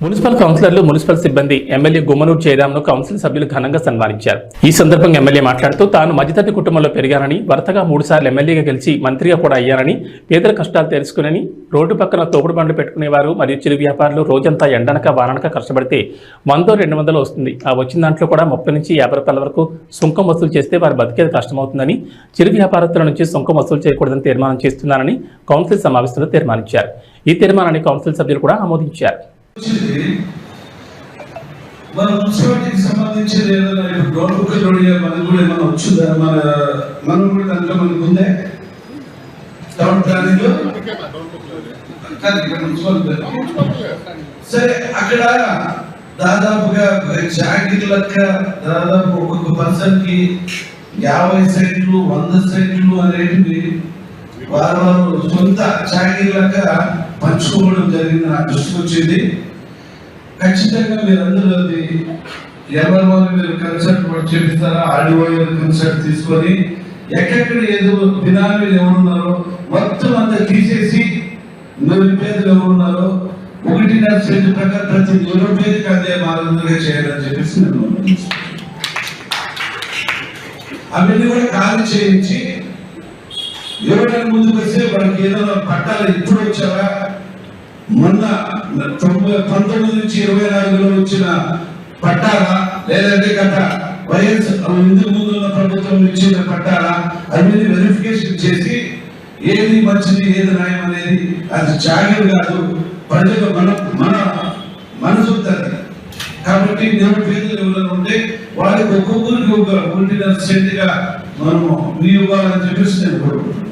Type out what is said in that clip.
Municipal కౌన్సిలర్లు municipal సిబ్బంది MLA Gummanuru జయరాంను council సభ్యులు ఘనంగా సన్మానించారు. ఈ సందర్భంగా ఎమ్మెల్యే మాట్లాడుతూ తాను మధ్యతరగతి కుటుంబంలో పెరిగానని వరుసగా మూడుసార్లు ఎమ్మెల్యేగా గెలిచి మంత్రిగా కూడా అయ్యానని పేదల కష్టాలు తెలుసుకునని రోడ్డు పక్కన తోపుడు బండ్లు పెట్టుకునేవారు మరియు చిరు వ్యాపారులు రోజంతా ఎండనక వాననక కష్టపడితే వందో రెండు వందలు వస్తుంది. ఆ వచ్చిన దాంట్లో కూడా ముప్పై నుంచి యాభై రూపాయల వరకు సుంకం వసూలు చేస్తే వారు బతికేది కష్టమవుతుందని చిరు వ్యాపారస్తుల నుంచి సుంకం వసూలు చేయకూడదని తీర్మానం చేస్తున్నానని కౌన్సిల్ సమావేశంలో తీర్మానించారు. ఈ తీర్మానాన్ని కౌన్సిల్ సభ్యులు కూడా ఆమోదించారు. మన మున్సిపాలిటీకి సంబంధించింది ఏదైనా ఇప్పుడు నోట్బుక్ మనకు కూడా ఏమైనా వచ్చిందా? మన మనం కూడా దాంట్లో మనకు ఉందే? Town planning. లో సరే అక్కడ దాదాపుగా జాగిర్ లెక్క దాదాపు ఒక్కొక్క పర్సన్కి యాభై సెంట్లు వంద సెంట్లు అనేటివి వారు వారు సొంత జాగిర్ లెక్క పంచుకోవడం జరిగింది నాకు దృష్టికి వచ్చింది. ఖచ్చితంగా మీరందరూ అది ఎవరి వాళ్ళు మీరు కన్సల్ట్ చేపిస్తారా ఆడియో కన్సల్ట్ తీసుకొని ఎక్కడెక్కడ ఏదో బినామీలు ఎవరున్నారో మొత్తం అంతా తీసేసి నిరుపేదలు ఎవరున్నారో ఒకటిన్నర సెంటు ప్రకారం ప్రతి నిరుపేదకి అదే మార్గంగా చేయాలని చెప్పేసి నేను అవన్నీ కూడా ఖాళీ చేయించి ఎవరైనా ముందుకు వస్తే వాళ్ళకి ఏదైనా పట్టాలు ఇప్పుడు వచ్చారా మొన్న తొంభై పంతొమ్మిది నుంచి ఇరవై నాలుగులో వచ్చిన పట్టాలా లేదంటే గత వైఎస్ ఇందుకు ముందు ఉన్న ప్రభుత్వం నుంచి పట్టాలా అన్ని వెరిఫికేషన్ చేసి ఏది మంచిది ఏది న్యాయం అనేది అది జాగ్రత్త కాదు. ప్రజలు మన మన మనసు కాబట్టి నిరుపేదలు ఎవరైనా ఉంటే వాళ్ళకి ఒక్కొక్కరికి ఒక ఒకటిన్నర సెంట్గా మనము మీ ఇవ్వాలని చెప్పేసి నేను కోరుకుంటున్నాను.